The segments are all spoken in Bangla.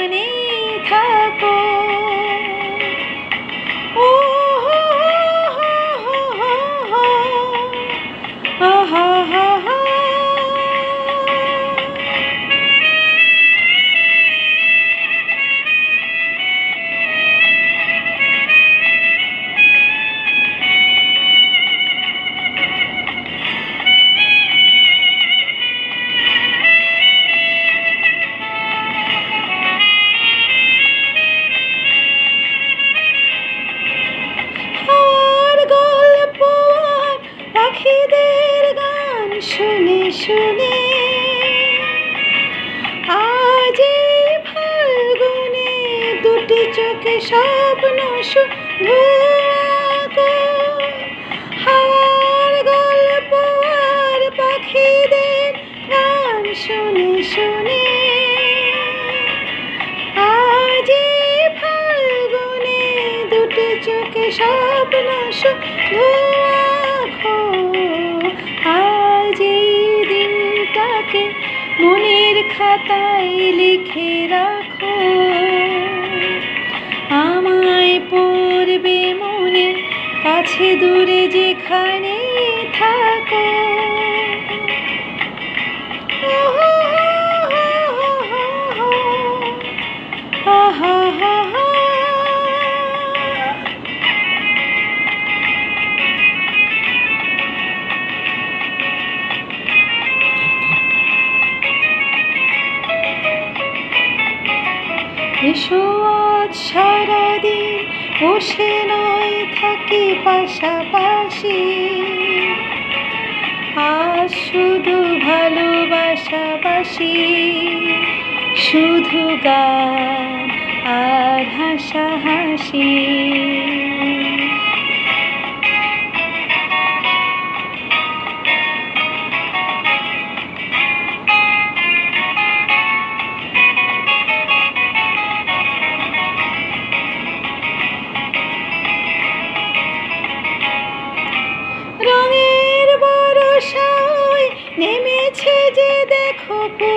যেখানে থাকো। চোখে স্বপ্ন শুধু। হাওয়ার গল্প আর পাখিদের গান শুনে শুনে। আজ ফাল্গুনে দুটি চোখে স্বপ্ন শুধু মনের খাতায় লিখে রাখো। কাছে দূরে যেখানে থাকো। এসো আজ সারাদিন বসে নয় থাকি পাশাপাশি। আর শুধু ভালোবাসাবাসি। শুধু গান আর হাসাহাসি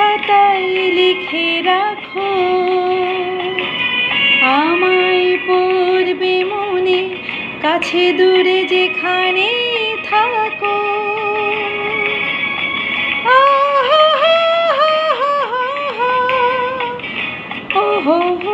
খাতায় লিখে রাখো। আমায় পড়বে মনে কাছে দূরে যেখানে থাকো। Oh, হো